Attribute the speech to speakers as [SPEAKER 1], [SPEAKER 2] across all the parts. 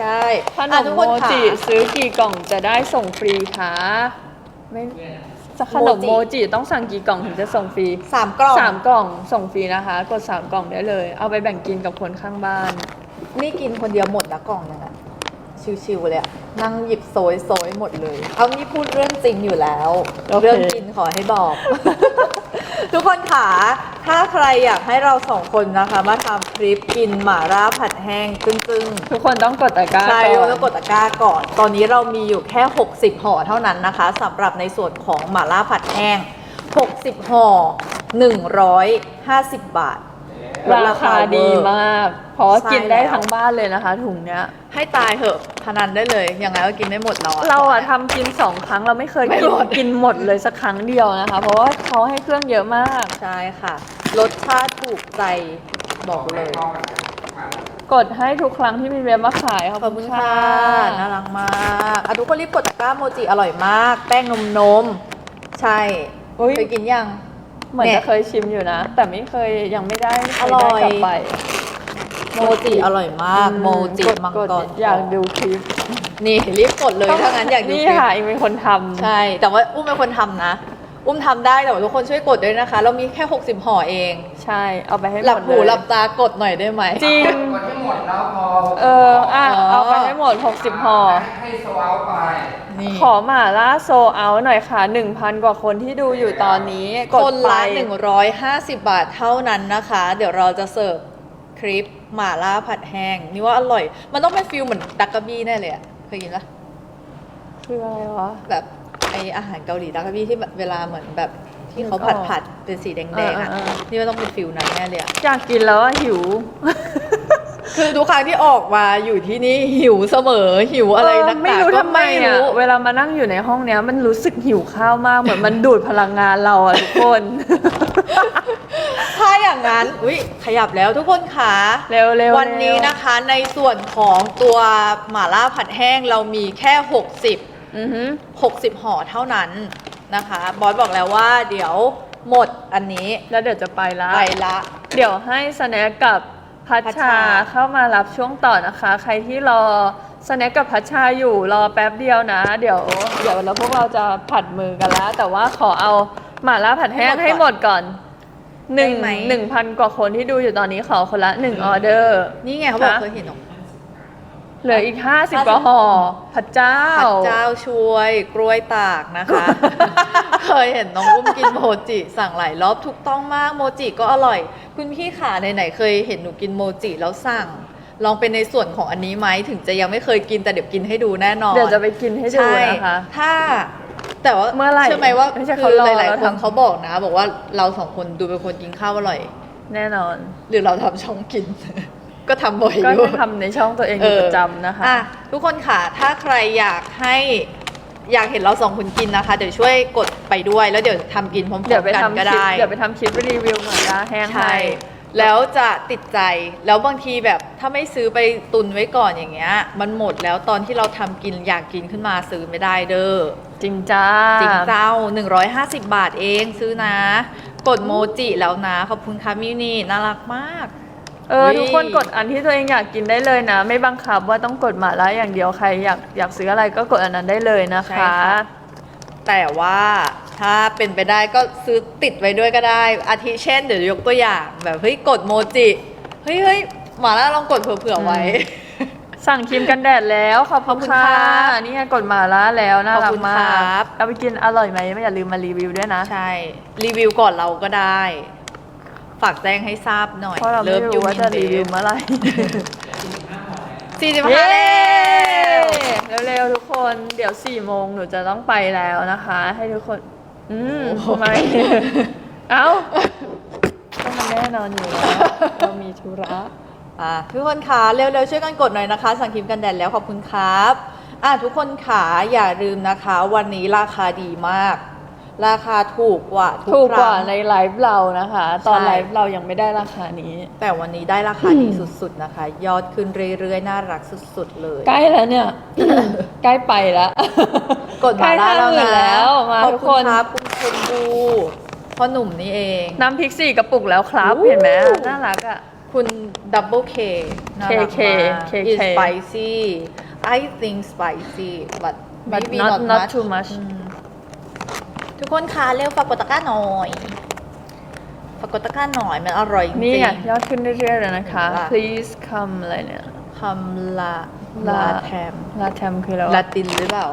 [SPEAKER 1] ใช่
[SPEAKER 2] ขน
[SPEAKER 1] อะ
[SPEAKER 2] ม
[SPEAKER 1] ทุก
[SPEAKER 2] โม
[SPEAKER 1] คนค่ะ
[SPEAKER 2] จิซื้อกี่กล่องจะได้ส่งฟรีคะไม่ขนม
[SPEAKER 1] โมจิ
[SPEAKER 2] โมจิต้องสั่งกี่กล่องถึงจะส่งฟรี
[SPEAKER 1] สามกล่อง
[SPEAKER 2] สามกล่องส่งฟรีนะคะ กดสามกล่องได้เลย เอาไปแบ่งกินกับคนข้างบ้าน
[SPEAKER 1] นี่กินคนเดียวหมดนะกล่องนึงอะชิวๆเลยอะนั่งหยิบโซยโซยหมดเลย เอานี่พูดเรื่องจริงอยู่แล้ว
[SPEAKER 2] โอเค
[SPEAKER 1] เรื่องกินขอให้บอก ทุกคนค่ะถ้าใครอยากให้เราสองคนนะคะ มาทำคลิปกินหม่าล่าผัดแห้งซึ่งๆ
[SPEAKER 2] ทุกคนต้องกดตะกร้า
[SPEAKER 1] ใช่
[SPEAKER 2] ก่อน
[SPEAKER 1] แล้วกดตะกร้าก่อน ตอนนี้เรามีอยู่แค่ 60 ห่อเท่านั้นนะคะสำหรับในส่วนของหม่าล่าผัดแห้ง 60 ห่อ 150 บาท
[SPEAKER 2] ราคาดีมาก เพราะว่า
[SPEAKER 1] ใช่
[SPEAKER 2] กินได้
[SPEAKER 1] แล้ว
[SPEAKER 2] ทั้งบ้านเลยนะคะ ถุงเนี้ย
[SPEAKER 1] ให้ตายเหอะพนันได้เลยยังไงก็กินไม่หมดเราอะ
[SPEAKER 2] เราอะทำกินสองครั้งเราไม่เคย
[SPEAKER 1] ไม่
[SPEAKER 2] กิน
[SPEAKER 1] หมด
[SPEAKER 2] กินหมดเลยสักครั้งเดียวนะคะ เพราะว่าเขาให้เครื่องเยอะมาก
[SPEAKER 1] ใช่ค่ะรสชาติถูกใจบอกเลย
[SPEAKER 2] กดให้ทุกครั้งที่มีเว็บมาขาย
[SPEAKER 1] ขอบคุณค่ะน่ารักมากอะทุกคนรีบกดตะกร้าโมจิอร่อยมาก แป้งนมนมๆใช่
[SPEAKER 2] อุ๊ย
[SPEAKER 1] เคยกินยัง
[SPEAKER 2] เหมือน
[SPEAKER 1] เนี่
[SPEAKER 2] จะ
[SPEAKER 1] ย
[SPEAKER 2] เคยชิมอยู่นะ แต่ไม่เคยยังไม่ได้เค
[SPEAKER 1] อยร่
[SPEAKER 2] ได้
[SPEAKER 1] อย
[SPEAKER 2] กลับไป
[SPEAKER 1] โมจิอร่อยมาก โมจิ
[SPEAKER 2] กด
[SPEAKER 1] มัง
[SPEAKER 2] ก
[SPEAKER 1] ก
[SPEAKER 2] ด
[SPEAKER 1] ร
[SPEAKER 2] อยากดูคลิป
[SPEAKER 1] นี่รีบกดเลยถ้างั้นอยากดู
[SPEAKER 2] นี่
[SPEAKER 1] คลิป
[SPEAKER 2] ค่ะอิงเป็นคนทำ
[SPEAKER 1] ใช่ แต่ว่าอุ้มเป็นคนทำนะ อุ้มทำได้แต่ว่าทุกคนช่วยกดด้วยนะคะ เรามีแค่ 60ห่อเอง
[SPEAKER 2] ใช่ เอาไปให้มด
[SPEAKER 1] หลับหู
[SPEAKER 2] เลย
[SPEAKER 1] หลับตากดหน่อยได้ไหม
[SPEAKER 2] จริง
[SPEAKER 3] กดให้หมดแล้วพอ
[SPEAKER 2] เอออะ
[SPEAKER 1] อ๋อ
[SPEAKER 2] เอาไปให้หมด 60ห่อ
[SPEAKER 3] ให้โซเอาไป
[SPEAKER 1] นี่
[SPEAKER 2] ขอหม่าล่าโซเอาหน่อยค่ะ 1,000 กว่าคนที่ดูอยู่ตอนนี้ ก
[SPEAKER 1] ค
[SPEAKER 2] ด
[SPEAKER 1] น
[SPEAKER 2] ไป
[SPEAKER 1] ละ 150 บาทเท่านั้นนะคะ เดี๋ยวเราจะเสิร์ฟคลิปหม่าล่าผัดแห้งนี่ว่าอร่อย มันต้องเป็นฟิลเหมือนดักกะบี้แน่เลยอะเคยกินปะ
[SPEAKER 2] คืออะไรวะ
[SPEAKER 1] แบบไออาหารเกาหลีดักกะบี้ที่แบบเวลาเหมือนแบบที่เขา
[SPEAKER 2] นึกอ
[SPEAKER 1] ผั
[SPEAKER 2] อ
[SPEAKER 1] ด
[SPEAKER 2] ก
[SPEAKER 1] ผัดๆเป็นสีแดงๆอะ
[SPEAKER 2] เออเออเออ
[SPEAKER 1] นี่ว่าต้องเป็นฟิลนั้นแน่เลยอะ
[SPEAKER 2] อยากกินแล้วอะหิว
[SPEAKER 1] คือทุกครั้งที่ออกมาอยู่ที่นี่หิวเสมอหิวอะไรนักห
[SPEAKER 2] ไม่
[SPEAKER 1] นา
[SPEAKER 2] รู้
[SPEAKER 1] ก็
[SPEAKER 2] ทำไม
[SPEAKER 1] ไม่
[SPEAKER 2] อะ
[SPEAKER 1] รู้
[SPEAKER 2] เวลามานั่งอยู่ในห้องเนี้ย มันรู้สึกหิวข้าวมากเหมือนมันดูดพลังงานเราอะทุกคน
[SPEAKER 1] ถ้าอย่างนั้นอุ้ยขยับแล้วทุกคนค่ะ
[SPEAKER 2] เร็วเร็ว
[SPEAKER 1] วันนี้
[SPEAKER 2] เร็ว
[SPEAKER 1] นะคะในส่วนของตัวหม่าล่าผัดแห้งเรามีแค่ 60
[SPEAKER 2] อือหือ
[SPEAKER 1] 60 ห่อเท่านั้นนะคะ บอสบอกแล้วว่าเดี๋ยวหมดอันนี้
[SPEAKER 2] แล้วเดี๋ยวจะไปละ
[SPEAKER 1] ไปละ
[SPEAKER 2] เดี๋ยวให้สแน็คกับ พัช
[SPEAKER 1] พัช
[SPEAKER 2] ชา
[SPEAKER 1] ชา
[SPEAKER 2] เข้ามารับช่วงต่อนะคะ ใครที่รอสแน็คกับพัชชาอยู่รอแป๊บเดียวนะ เดี๋ยวเดี๋ยวเราพวกเราจะผัดมือกันแล้ว แต่ว่าขอเอาหม่าล่าผัดแห้งให้หมดก่อนหนึ่ง
[SPEAKER 1] ได้ไหม
[SPEAKER 2] หนึ่งพันกว่าคนที่ดูอยู่ตอนนี้ขอคนละหนึ่งออเดอร์
[SPEAKER 1] นี่ไงเขาบอก
[SPEAKER 2] ฮะ
[SPEAKER 1] เคยเห็นหรอ
[SPEAKER 2] เหลืออีกห้าสิบกว่าห่อพระเจ้า
[SPEAKER 1] ผัดเจ้าช่วยกล้วยตากนะคะ เคยเห็นน้องอุ้มกินโมจิสั่งหลายรอบถูกต้องมากโมจิก็อร่อย คุณพี่ขาไหนๆเคยเห็นหนูกินโมจิแล้วสั่ง ลองเป็นในส่วนของอันนี้ไหมถึงจะยังไม่เคยกินแต่เดี๋ยวกินให้ดูแน่นอน
[SPEAKER 2] เดี๋ยวจะไปกินให้ดู
[SPEAKER 1] ใช่
[SPEAKER 2] นะคะ
[SPEAKER 1] ถ้าแต่ว่า
[SPEAKER 2] เมื่อไหร่
[SPEAKER 1] ใช่ไหมว่า
[SPEAKER 2] ไม่ใช่
[SPEAKER 1] คื
[SPEAKER 2] เขา
[SPEAKER 1] อ
[SPEAKER 2] รอ
[SPEAKER 1] หลาย
[SPEAKER 2] แล้ว
[SPEAKER 1] ๆคน
[SPEAKER 2] ทำ
[SPEAKER 1] เขาบอกนะ บอกว่าเราสองคนดูเป็นคนกินข้าวอร่อย
[SPEAKER 2] แน่นอน
[SPEAKER 1] หรือเราทำช่องกิน ก็ทำบ่อยอ
[SPEAKER 2] ก็
[SPEAKER 1] ยู่
[SPEAKER 2] จะทำในช่องตัวเองอยู่ประจำนะคะ
[SPEAKER 1] อะทุกคนค่ะถ้าใครอยากให้อยากเห็นเราสองคนกินนะคะ เดี๋ยวช่วยกดไปด้วย แล้วเดี๋ยวทำกินพร้อม
[SPEAKER 2] เดี๋ยวไป
[SPEAKER 1] ๆกัน
[SPEAKER 2] ทำค
[SPEAKER 1] ก็
[SPEAKER 2] ลิป
[SPEAKER 1] ได้
[SPEAKER 2] เดี๋ยวไปทำคลิปรีวิวหม่าล่าแห้ง
[SPEAKER 1] ใช่
[SPEAKER 2] ให้
[SPEAKER 1] แล้วจะติดใจ แล้วบางทีแบบถ้าไม่ซื้อไปตุนไว้ก่อนอย่างเงี้ย มันหมดแล้วตอนที่เราทำกินอยากกินขึ้นมาซื้อไม่ได้เด้อ
[SPEAKER 2] จริงจ้า
[SPEAKER 1] จริงเจ้า 150 บาทเองซื้อนะ กดโมจิแล้วนะ ขอบคุณค่ะมิวนี่น่ารักมาก
[SPEAKER 2] เออ
[SPEAKER 1] อุ๊ย
[SPEAKER 2] ทุกคนกดอันที่ตัวเองอยากกินได้เลยนะ ไม่บังคับว่าต้องกดหม่าล่าอย่างเดียวใครอยากอยากซื้ออะไรก็กดอันนั้นได้เลยนะ
[SPEAKER 1] ใช่
[SPEAKER 2] คะ
[SPEAKER 1] ค่ะ แต่ว่าถ้าเป็นไปได้ก็ซื้อติดไว้ด้วยก็ได้ อาทิเช่นเดี๋ยวยกตัวอย่างแบบเฮ้ยกดโมจิ เฮ้ยเฮ้ยหมาล่าลองกดเผื่อๆไว้
[SPEAKER 2] สั่งครีมกันแดดแล้วขอบ
[SPEAKER 1] ขอบคุ
[SPEAKER 2] คุณ
[SPEAKER 1] ณ
[SPEAKER 2] ค่ะ
[SPEAKER 1] ครับ
[SPEAKER 2] นี่ไงกดหม่าล่าแล้วน่า
[SPEAKER 1] ขอบ
[SPEAKER 2] รัก
[SPEAKER 1] คุณ
[SPEAKER 2] มา
[SPEAKER 1] ครั
[SPEAKER 2] ก
[SPEAKER 1] บ
[SPEAKER 2] เอาไปกินอร่อยไหมไม่อย่าลืมมารีวิวด้วยนะ
[SPEAKER 1] ใช่ รีวิวก่อนเราก็ได้ ฝากแจ้งให้ทราบหน่อย
[SPEAKER 2] เพราะเราไม่
[SPEAKER 1] Love
[SPEAKER 2] รู้
[SPEAKER 1] you
[SPEAKER 2] ว่าจะ
[SPEAKER 1] Min
[SPEAKER 2] รีวิว
[SPEAKER 1] Babe
[SPEAKER 2] เมื่อไหร่
[SPEAKER 1] สี่สิบ
[SPEAKER 2] เย้
[SPEAKER 1] ห้าแล้ว
[SPEAKER 2] เร็วๆทุกคนเดี๋ยว4โมงหนูจะต้องไปแล้วนะคะ ให้ทุกคน อืม
[SPEAKER 1] โอ้โห
[SPEAKER 2] ทำไมเอ้าต้องมาแน่นอนอยู่แล้วเรามีธุระ
[SPEAKER 1] อะทุกคนคะเร็วๆช่วยกันกดหน่อยนะคะ สั่งครีมกันแดดแล้วขอบคุณครับ อะทุกคนขาอย่าลืมนะคะ วันนี้ราคาดีมาก ราคาถูกกว่าทุก
[SPEAKER 2] ถูก
[SPEAKER 1] ค
[SPEAKER 2] กว่า
[SPEAKER 1] รั้ง
[SPEAKER 2] ในไลฟ์เรานะคะ ตอน
[SPEAKER 1] ใช่
[SPEAKER 2] ไลฟ์เรายังไม่ได้ราคานี้
[SPEAKER 1] แต่วันนี้ได้ราคาดีสุดๆนะคะ ยอดขึ้นเรื่อยๆ น่ารักสุดๆเลย
[SPEAKER 2] ใกล้แล้วเนี่ย ใกล้ไปแล้ว
[SPEAKER 1] กดมาได้แล้ว
[SPEAKER 2] ใกล้ห้าหมื่
[SPEAKER 1] นะ
[SPEAKER 2] แล้วมา
[SPEAKER 1] ขอบ
[SPEAKER 2] ทุก
[SPEAKER 1] คุ
[SPEAKER 2] ค
[SPEAKER 1] ณ
[SPEAKER 2] น
[SPEAKER 1] ครับคุณชมพูพ่อหนุ่มนี่เอง
[SPEAKER 2] น้ำพริกสี่กระปุกแล้วครับ
[SPEAKER 1] อู้
[SPEAKER 2] เห็นไหมน่ารักอะ
[SPEAKER 1] คุณ Double K น่ารัก
[SPEAKER 2] KK
[SPEAKER 1] มาก
[SPEAKER 2] KK
[SPEAKER 1] It's spicy I think spicy but
[SPEAKER 2] but
[SPEAKER 1] maybe
[SPEAKER 2] not
[SPEAKER 1] not
[SPEAKER 2] not
[SPEAKER 1] much
[SPEAKER 2] too much
[SPEAKER 1] อืม ทุกคนคะเร็วฝากกดตะกร้าหน่อยฝากกดตะกร้าหน่อยมันอร่อยจริงๆ
[SPEAKER 2] นี่ไงยอดขึ้นเรื่อยๆเลยนะคะ
[SPEAKER 1] เห็นปะ
[SPEAKER 2] please come อะไรเนี่ย
[SPEAKER 1] คำลา
[SPEAKER 2] ลา
[SPEAKER 1] ลาแทม
[SPEAKER 2] ลาแทมคืออะไรวะ
[SPEAKER 1] ลาตินหรือเปล่า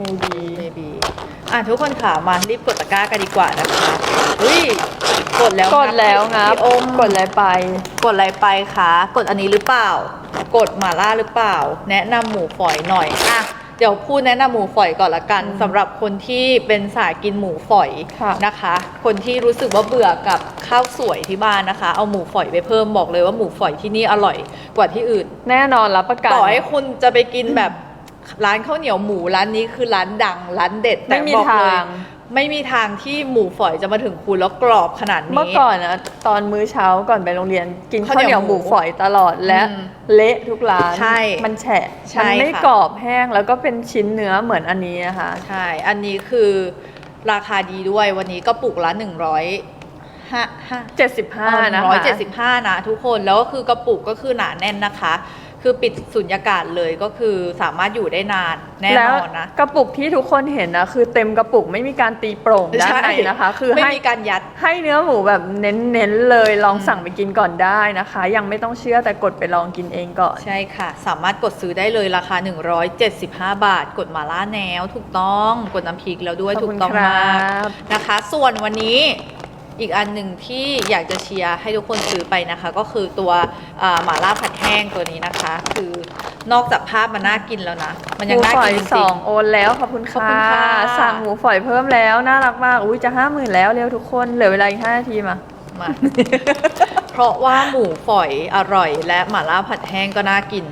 [SPEAKER 2] maybe
[SPEAKER 1] maybe อะทุกคนค่ะมารีบกดตะกร้ากันดีกว่านะคะอุ้ยกดแล้ว
[SPEAKER 2] กดแล้วงับ
[SPEAKER 1] พี่อม
[SPEAKER 2] กดอะไรไป
[SPEAKER 1] กดอะไรไปคะกดอันนี้หรือเปล่า กดหม่าล่าหรือเปล่า แนะนำหมูฝอยหน่อยอะ เดี๋ยวพูดแนะนำหมูฝอยก่อนละกัน
[SPEAKER 2] อืม
[SPEAKER 1] สำหรับคนที่เป็นสายกินหมูฝอย
[SPEAKER 2] ค่ะ
[SPEAKER 1] นะคะ คนที่รู้สึกว่าเบื่อกับข้าวสวยที่บ้านนะคะ เอาหมูฝอยไปเพิ่มบอกเลยว่าหมูฝอยที่นี่อร่อยกว่าที่อื่น
[SPEAKER 2] แน่นอนรับประกัน
[SPEAKER 1] ต่อให้คุณจะไปกินแบบร้านข้าวเหนียวหมูร้านนี้คือร้านดัง ร้านเด็ดแต่
[SPEAKER 2] ไม่มี
[SPEAKER 1] บอกเลย
[SPEAKER 2] ทาง
[SPEAKER 1] ไม่มีทางที่หมูฝอยจะมาถึงคุณแล้วกรอบขนาดนี้
[SPEAKER 2] เมื่อก่อนนะตอนมื้อเช้าก่อนไปโรงเรียน กิน
[SPEAKER 1] ข้า
[SPEAKER 2] ข้าวว
[SPEAKER 1] เห
[SPEAKER 2] เห
[SPEAKER 1] นี
[SPEAKER 2] นี
[SPEAKER 1] ย
[SPEAKER 2] ยวว
[SPEAKER 1] ห
[SPEAKER 2] ห
[SPEAKER 1] มู
[SPEAKER 2] มูฝอยตลอดและ
[SPEAKER 1] อืม
[SPEAKER 2] เละทุกร้าน
[SPEAKER 1] ใช่
[SPEAKER 2] มันแฉะ
[SPEAKER 1] ใช่
[SPEAKER 2] มันไม่
[SPEAKER 1] ค่ะ
[SPEAKER 2] กรอบแห้งแล้วก็เป็นชิ้นเนื้อเหมือนอันนี้นะคะ
[SPEAKER 1] ใช่ อันนี้คือราคาดีด้วยวันนี้ก็ปุกละหนึ่งร้อยห้าห้า
[SPEAKER 2] 75 นะคะ
[SPEAKER 1] ร้อยเจ็ดสิบห้านะทุกคนแล้วก็คือกระปุกก็คือหนาแน่นนะคะ คือปิดสุญญากาศเลยก็คือสามารถอยู่ได้นานแน่
[SPEAKER 2] แล้
[SPEAKER 1] น
[SPEAKER 2] ว
[SPEAKER 1] อนนะ
[SPEAKER 2] กระปุกที่ทุกคนเห็นนะคือเต็มกระปุกไม่มีการตีโปร่งด้านในนะคะ คือ
[SPEAKER 1] ไม่
[SPEAKER 2] ให้
[SPEAKER 1] มีการยัด
[SPEAKER 2] ให้เนื้อหมูแบบเน้นๆเลยลอง
[SPEAKER 1] อืม
[SPEAKER 2] สั่งไปกินก่อนได้นะคะ ยังไม่ต้องเชื่อแต่กดไปลองกินเองก่อน
[SPEAKER 1] ใช่ค่ะ สามารถกดซื้อได้เลยราคา 175 บาท กดหมาล่าแนวถูกต้องกดน้ำพริกแล้วด้วย
[SPEAKER 2] ขอบ
[SPEAKER 1] ถู
[SPEAKER 2] คุ
[SPEAKER 1] ก
[SPEAKER 2] ณ
[SPEAKER 1] ต้อง
[SPEAKER 2] ครั
[SPEAKER 1] มาก
[SPEAKER 2] บ
[SPEAKER 1] นะคะ ส่วนวันนี้ อีกอันหนึ่งที่อยากจะเชียร์ให้ทุกคนซื้อไปนะคะ ก็คือตัวอ่าหมาล่าผัดแห้งตัวนี้นะคะ คือนอกจากภาพมันน่ากินแล้วนะ มัน
[SPEAKER 2] ห
[SPEAKER 1] ยัง
[SPEAKER 2] มู
[SPEAKER 1] น่า
[SPEAKER 2] ฝอ
[SPEAKER 1] กิ
[SPEAKER 2] ย
[SPEAKER 1] นจ
[SPEAKER 2] ส
[SPEAKER 1] ริ
[SPEAKER 2] องงโอนแล้วขอบคุณ
[SPEAKER 1] ขอบคุ
[SPEAKER 2] ค่ะ
[SPEAKER 1] ณค่ะ
[SPEAKER 2] สั่งหมูฝอยเพิ่มแล้วน่ารักมากอุ้ยจะห้าหมื่นแล้วเร็วทุกคนเหลือเวลาอีกห้านาทีมา
[SPEAKER 1] ๆมาเพราะว่าหมูฝอยอร่อย และหมาล่าผัดแห้งก็น่ากิน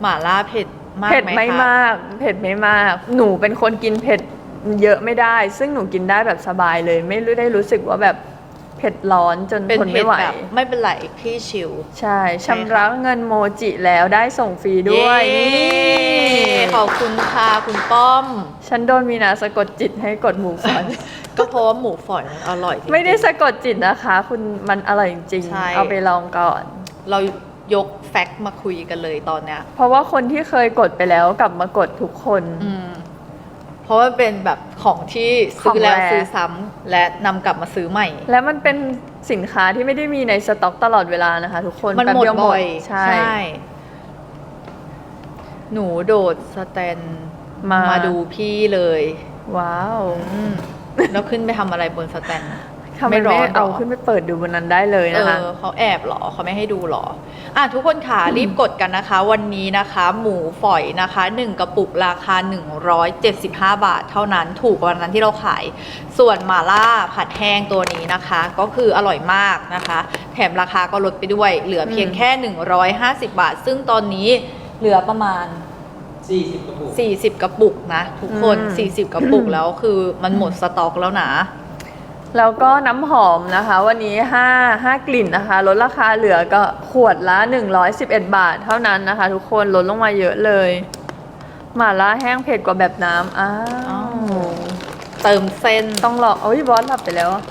[SPEAKER 1] หมาล่าเผ็ดมาก
[SPEAKER 2] เผ็ด
[SPEAKER 1] ไหม
[SPEAKER 2] ไม่
[SPEAKER 1] คะ
[SPEAKER 2] มาก เผ็ดไม่มาก หนูเป็นคนกินเผ็ด เยอะไม่ได้ ซึ่งหนูกินได้แบบสบายเลย ไม่รู้ได้รู้สึกว่าแบบเผ็ดร้อนจน
[SPEAKER 1] เป็น
[SPEAKER 2] ทน
[SPEAKER 1] เผ็
[SPEAKER 2] ไม่
[SPEAKER 1] ด
[SPEAKER 2] ไหว
[SPEAKER 1] แบบไม่เป็นไรพี่ชิว
[SPEAKER 2] ใช่
[SPEAKER 1] ใช่ค่ะ
[SPEAKER 2] ชำระเงินโมจิแล้วได้ส่งฟรีด้วย
[SPEAKER 1] เย้
[SPEAKER 2] นี่
[SPEAKER 1] ขอบคุณค่ะคุณป้อม
[SPEAKER 2] ฉันโดนมีนาสะกดจิตให้กดหมูฝอย
[SPEAKER 1] ก็เพราะว่าหมูฝอยมันอร่อยจริงๆ
[SPEAKER 2] ไม่ได้สะกดจิตนะคะ คุณมันอร่อยจริง
[SPEAKER 1] ใช่
[SPEAKER 2] ๆเอาไปลองก่อน
[SPEAKER 1] เรายกแฟกต์มาคุยกันเลยตอนเนี้ย
[SPEAKER 2] เพราะว่าคนที่เคยกดไปแล้วกลับมากดทุกคน
[SPEAKER 1] อืม เพราะว่าเป็นแบบของที่ซื้อแล้ว
[SPEAKER 2] ของแร
[SPEAKER 1] ซื้อซ้ำและนำกลับมาซื้อใหม่
[SPEAKER 2] และมันเป็นสินค้าที่ไม่ได้มีในสต็อกตลอดเวลานะคะ ทุกคน
[SPEAKER 1] มัน
[SPEAKER 2] แป๊บ
[SPEAKER 1] หมด
[SPEAKER 2] เดียว
[SPEAKER 1] บ่อย
[SPEAKER 2] ใช่
[SPEAKER 1] หนูโดดสแตน
[SPEAKER 2] มา
[SPEAKER 1] มาดูพี่เลย
[SPEAKER 2] ว้าว
[SPEAKER 1] อืมแล้วขึ้นไปทำอะไรบนสแตน
[SPEAKER 2] ทำไม
[SPEAKER 1] ไม่ร้
[SPEAKER 2] ไม่
[SPEAKER 1] อนหรอ
[SPEAKER 2] เอาขึ้นไปเปิดดูบนนั้นได้เลย
[SPEAKER 1] เอ
[SPEAKER 2] นะคะ
[SPEAKER 1] อเขาแอบเหรอเขาไม่ให้ดูเหรอ อะทุกคนค่ะรีบกดกันนะคะ วันนี้นะคะ หมูฝอยนะคะ 1 กระปุกราคา 175 บาท เท่านั้นถูกกว่าวันนั้นที่เราขาย ส่วนหมาล่าผัดแห้งตัวนี้นะคะ ก็คืออร่อยมากนะคะ แถมราคาก็ลดไปด้วย เหลือเพียงแค่ 150 บาท ซึ่งตอนนี้เหลือประมาณ
[SPEAKER 3] 40กระปุก
[SPEAKER 1] 40 กระปุกนะ ทุกคน
[SPEAKER 2] อืม
[SPEAKER 1] 40 กระปุกแล้วคือมันหมดสต็อกแล้วนะ
[SPEAKER 2] แล้วก็น้ำหอมนะคะ วันนี้ 5 5 กลิ่นนะคะลดราคาเหลือก็ขวดละ 111 บาทเท่านั้นนะคะ ทุกคนลดลงมาเยอะเลยหม่าล่าแห้งเผ็ดกว่าแบบน้ำอ้า
[SPEAKER 1] อ้าว
[SPEAKER 2] ว
[SPEAKER 1] เติมเส้น
[SPEAKER 2] ต้องรอโอ้ยบอสหลับไปแล้วอะ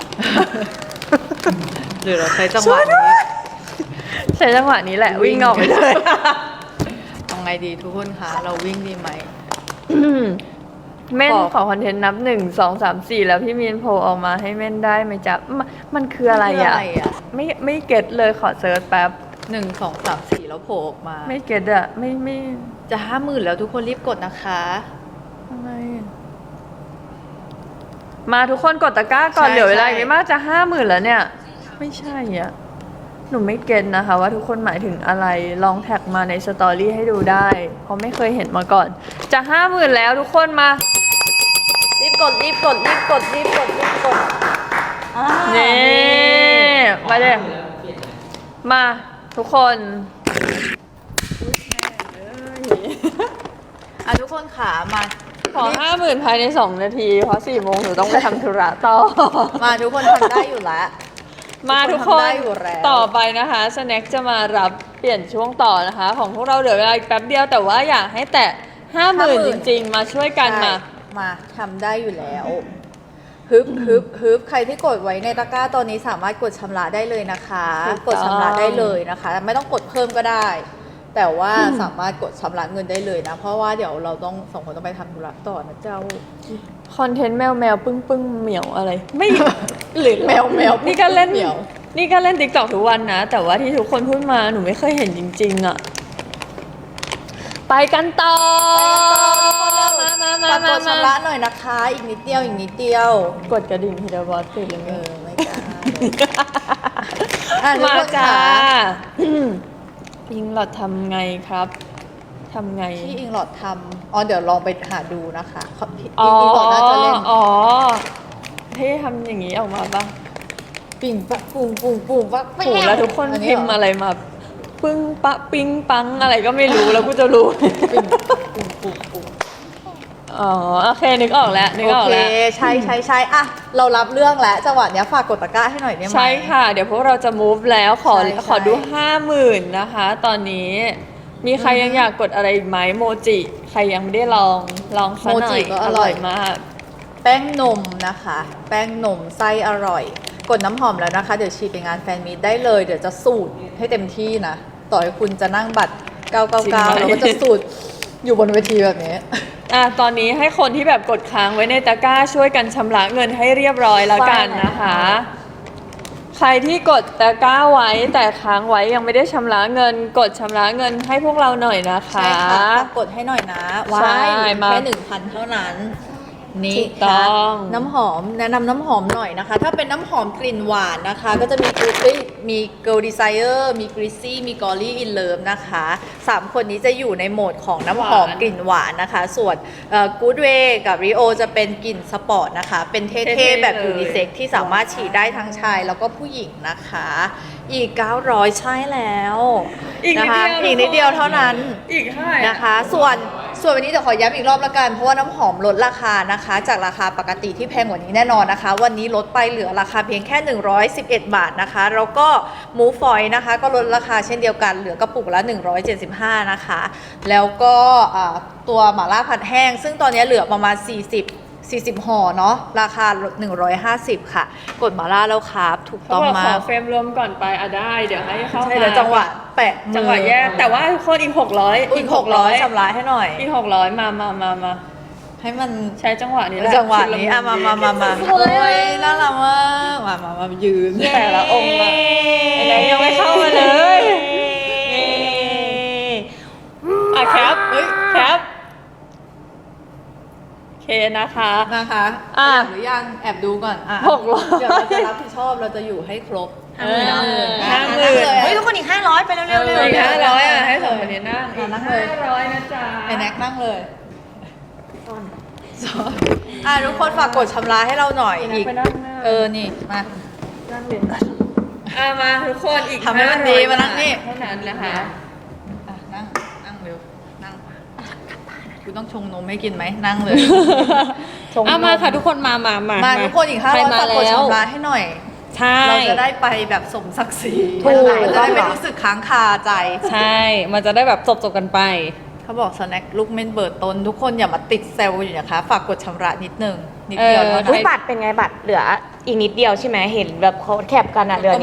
[SPEAKER 1] หรือเราใช้จังหวะนี้
[SPEAKER 2] ใช้จังหวะนี้แหละ วิ่งออกไปเลย
[SPEAKER 1] ทำไงดีทุกคนคะเราวิ่งดีไหม
[SPEAKER 2] เม่น
[SPEAKER 1] ขอ
[SPEAKER 2] ขอคอนเทนต์นับหนึ่งสองสามสี่แล้วพี่มีนโผล่ออกมาให้เม่นได้ไหมจ๊ะมันมันคืออะไร
[SPEAKER 1] คือ
[SPEAKER 2] อะ
[SPEAKER 1] อะไรอะ
[SPEAKER 2] ไม่ไม่เก็ตเลยขอเซิร์ชแป๊บ
[SPEAKER 1] หนึ่งสองสามสี่แล้วโผล่ออกมา
[SPEAKER 2] ไม่เก็ตอะไม่ไม่
[SPEAKER 1] จะห้าหมื่นแล้วทุกคนรีบกดนะคะ
[SPEAKER 2] อะไรอะมาทุกคนกดตะกร้าก่อน
[SPEAKER 1] ใช่
[SPEAKER 2] เหลือเวลา
[SPEAKER 1] ใช่
[SPEAKER 2] อีกไม่มากจะห้าหมื่นแล้วเนี่ย ไม่ใช่อะหนูไม่เก็ตนะคะ ว่าทุกคนหมายถึงอะไรลองแท็กมาในสตอรี่ให้ดูได้ เพราะไม่เคยเห็นมาก่อน จะห้าหมื่นแล้วทุกคนมา
[SPEAKER 1] รีบ กดรีบกดรีบกดรีบกดรีบกดอ่า
[SPEAKER 2] นี่มาเด้มาทุกคน
[SPEAKER 1] อะทุกคนขามา
[SPEAKER 2] ขอห้าหมื่นภายในสองนาที เพราะสี่โมงหนูต้องไปทำธุระต่อ
[SPEAKER 1] มาทุกคนทำได้อยู่แล้ว
[SPEAKER 2] มาทุกค
[SPEAKER 1] ทำ
[SPEAKER 2] น
[SPEAKER 1] ได้อยู่แล้ว
[SPEAKER 2] ต่อไปนะคะสแน็คจะมารับเปลี่ยนช่วงต่อนะคะ ของพวกเราเหลือเวลาอีกแป๊บเดียวแต่ว่าอยากให้แตะห้าหมื่นจริง ๆ มาช่วยกันมา
[SPEAKER 1] ใช่ มา ทำได้อยู่แล้วฮึบฮึบฮึบใครที่กดไว้ในตะกร้าตอนนี้สามารถกดชำระได้เลยนะคะ
[SPEAKER 2] ถูกต้อง
[SPEAKER 1] กดชำระได้เลยนะคะ ไม่ต้องกดเพิ่มก็ได้ แต่ว่าสามารถกดชำระเงินได้เลยนะ เพราะว่าเดี๋ยวเราต้องสองคนต้องไปทำธุระต่อนะเจ้า
[SPEAKER 2] คอนเทนต์แมวแมวปึ้งปึ้งเหมียวอะไร ไม่หรือ
[SPEAKER 1] แมวแมว
[SPEAKER 2] นี่ก็เล่น
[SPEAKER 1] เหมียว
[SPEAKER 2] นี่ก็เล่นติ๊กต็อกทุกวันนะ แต่ว่าที่ทุกคนพูดมาหนูไม่เคยเห็นจริง ๆอะไปกันต่อ มามามา
[SPEAKER 1] ฝากก
[SPEAKER 2] มา
[SPEAKER 1] ดชำระหน่อยนะคะ อีกนิดเดียวอีกนิดเดียว
[SPEAKER 2] กดกระดิ่งทีเดียวบอสติดเลย
[SPEAKER 1] เอ
[SPEAKER 2] ไหม
[SPEAKER 1] อไม่กล้าอะทุก
[SPEAKER 2] มา
[SPEAKER 1] คน
[SPEAKER 2] จ้า
[SPEAKER 1] ค่ะ
[SPEAKER 2] ยิงหลอดทำไงครับทำไง
[SPEAKER 1] ที่อิงหลอดทำอ๋อเดี๋ยวลองไปหาดูนะคะเขาพี่
[SPEAKER 2] อ๋อ
[SPEAKER 1] อิงหลอดน่าจะเล่น
[SPEAKER 2] อ๋อให้ทำอย่างนี้ออกมาบ้าง
[SPEAKER 1] ปิ่งปะปุ้งปุ้งปุ้งปะ
[SPEAKER 2] โหแล้วทุกคน
[SPEAKER 1] อั
[SPEAKER 2] พิมพ์
[SPEAKER 1] เหร
[SPEAKER 2] อะไรมา ปึ้งปะปิ้งปังอะไรก็ไม่รู้แล้วกูจะรู้
[SPEAKER 1] ปิ่งปะปุ้งปุ้งปุ้ง
[SPEAKER 2] อ๋อโอเคนึกออกแล้วนึกออก
[SPEAKER 1] โอเค
[SPEAKER 2] แล้ว
[SPEAKER 1] ใช่ใช่ใช่อะเรารับเรื่องแล้วจังหวะเนี้ยฝากกดตะกร้าให้หน่อยได้ไหม
[SPEAKER 2] ใช่ค่ะ เดี๋ยวพวกเราจะ move แล้วขอ
[SPEAKER 1] ใช่ใช่
[SPEAKER 2] ขอดูห้าหมื่นนะคะ ตอนนี้มีใครยังอยากกดอะไรอีกไหมโมจิ ใครยังไม่ได้ลองลองสักหน่อยอร่อย มาก
[SPEAKER 1] แป้งนมนะคะ แป้งนมไส้อร่อย กดน้ำหอมแล้วนะคะ เดี๋ยวชีไปงานแฟนมีตได้เลย เดี๋ยวจะสูตรให้เต็มที่นะ ต่อให้คุณจะนั่งบัตร
[SPEAKER 2] จริงไหม
[SPEAKER 1] 999แล้วก็จะสูตรอยู่บนเวทีแบบนี้
[SPEAKER 2] อะตอนนี้ให้คนที่แบบกดค้างไว้ในตะกร้าช่วยกันชำระเงินให้เรียบร้อยแล้วกันนะคะ ใครที่กดตะกร้าไว้แต่ค้างไว้ยังไม่ได้ชำระเงิน กดชำระเงินให้พวกเราหน่อยนะคะ
[SPEAKER 1] ใช่ค่ะฝากกดให้หน่อยนะว้า
[SPEAKER 2] ใช่
[SPEAKER 1] ย
[SPEAKER 2] มา
[SPEAKER 1] แค่หนึ่งพันเท่านั้น นี่
[SPEAKER 2] ถูกต้
[SPEAKER 1] ค่ะ
[SPEAKER 2] อง
[SPEAKER 1] น้ำหอมแนะนำน้ำหอมหน่อยนะคะ ถ้าเป็นน้ำหอมกลิ่นหวานนะคะ ก็จะมีกูเอ้ยมี Girl Desire มี Greasy มี Golly in Love นะคะสามคนนี้จะอยู่ในโหมดของน้ำหอม
[SPEAKER 2] หวาน
[SPEAKER 1] กลิ่นหวานนะคะ ส่วนเอ่อ Good Way กับ Rio จะเป็นกลิ่นสปอร์ตนะคะ เป็นเท่
[SPEAKER 2] เท่
[SPEAKER 1] ๆ
[SPEAKER 2] ๆ
[SPEAKER 1] แบบ
[SPEAKER 2] เลย
[SPEAKER 1] ยูนิเซ็กที่สามารถฉีดได้ทั้งชายแล้วก็ผู้หญิงนะคะ อีก 900 ใช่แล้ว
[SPEAKER 2] อีกนิด
[SPEAKER 1] นะคะ
[SPEAKER 2] เดียว
[SPEAKER 1] อีกนิดเดียวเท่านั้น
[SPEAKER 2] อีกเท่าไหร่
[SPEAKER 1] นะคะ ส่วน ส่วนวันนี้เดี๋ยวขอย้ำอีกรอบละกัน เพราะว่าน้ำหอมลดราคานะคะ จากราคาปกติที่แพงกว่านี้แน่นอนนะคะ วันนี้ลดไปเหลือราคาเพียงแค่ 111 บาทนะคะ แล้วก็หมูฝอยนะคะ ก็ลดราคาเช่นเดียวกันเหลือกระปุกละ 175 นะคะ แล้วก็ตัวหม่าล่าผัดแห้ง ซึ่งตอนนี้เหลือประมาณ 40 40ห่อเนาะราคา 150 ค่ะ กดหม่าล่าแล้วครับถูก
[SPEAKER 2] เขา
[SPEAKER 1] ต้อง
[SPEAKER 2] บอกข
[SPEAKER 1] มา
[SPEAKER 2] อกเฟรมรวมก่อนไปอะได้ เดี๋ยวให้เข้า
[SPEAKER 1] ใช่
[SPEAKER 2] มา
[SPEAKER 1] แล้วจังหวะแปะมือ
[SPEAKER 2] จังหวะแยกแต่ว่าทุกคนอีกหกร้อย
[SPEAKER 1] อีก600ชำระให้หน่อย
[SPEAKER 2] อีกหกร้อยมามามามา
[SPEAKER 1] ให้มัน
[SPEAKER 2] ใช้จังหวะนี้แหละ
[SPEAKER 1] จังหวะนี้อะมามามามา
[SPEAKER 2] โอ้
[SPEAKER 1] โอ้
[SPEAKER 2] ย
[SPEAKER 1] ยน่ารักมากมามามายืน
[SPEAKER 2] แต่ละองค์อะไอ้ไหนยังไม่เข้ามาเลย อะแคป
[SPEAKER 1] เฮ้ย
[SPEAKER 2] แคปโอ เคนะคะ
[SPEAKER 1] นะคะ
[SPEAKER 2] อะ
[SPEAKER 1] อยากหรือยังแอบดูก่อนอะ
[SPEAKER 2] หกร้อย
[SPEAKER 1] เดี๋ยวเราจะรับผิดชอบเราจะอยู่ให้ครบ
[SPEAKER 2] เออ
[SPEAKER 1] ห้าหมื่น
[SPEAKER 2] ห้าหมื่น
[SPEAKER 1] อะ
[SPEAKER 4] เฮ้ยทุกคนอีกห้าร้อยไปเร็วๆเร็ว
[SPEAKER 1] เอ
[SPEAKER 2] อีก
[SPEAKER 1] อ
[SPEAKER 2] ห้าร้อยอะให้สองคนนี้นั่ง
[SPEAKER 1] อะนั่งเลย
[SPEAKER 2] ห้าร้อยนะจ๊ะ
[SPEAKER 1] ไอ้แน็กนั่งเลยอะทุกคนฝากกดชำระให้เราหน่อย
[SPEAKER 2] ไอ้แน็ก
[SPEAKER 1] อีก
[SPEAKER 2] ไปนั่งหน้า
[SPEAKER 1] เออนี่มา
[SPEAKER 2] นั่งเรียนอะมาทุกคนอีก
[SPEAKER 1] ทำให้มันดีมานั่งนี่
[SPEAKER 2] เท่านั้นนะคะ
[SPEAKER 1] อะนั่งนั่งเร็วนั่ง กูต้องชงนมให้กินไหมนั่งเลย ชงน
[SPEAKER 4] เอามาค่ะทุกคนมามามา
[SPEAKER 1] มาทุกคนอีกห้า
[SPEAKER 4] ใค
[SPEAKER 1] ร้อย
[SPEAKER 4] มา
[SPEAKER 1] ฝากกด
[SPEAKER 4] แล้ว
[SPEAKER 1] ชำระให้หน่อย
[SPEAKER 4] ใช่
[SPEAKER 1] เราจะได้ไปแบบสมศักดิ์ศรี
[SPEAKER 4] ถูก
[SPEAKER 1] เราจะได้ไม่รู้สึกค้างคาใจ
[SPEAKER 4] ใช่ มันจะได้แบบจบจบๆกันไป
[SPEAKER 1] เขาบอกสแน็คลูกเม่นเบิร์ดต้นทุกคนอย่ามาติดเซลล์อยู่นะคะ ฝากกดชำระนิดนึง นิดเดียว
[SPEAKER 4] เออ
[SPEAKER 1] เท่า
[SPEAKER 4] อุ๊
[SPEAKER 1] นั้
[SPEAKER 4] ย
[SPEAKER 1] น
[SPEAKER 4] บัตรเป็นไงบัตรเหลืออีกนิดเดียวใช่ไหมเห็นแบบเขาแคปกันอะเหลือนิด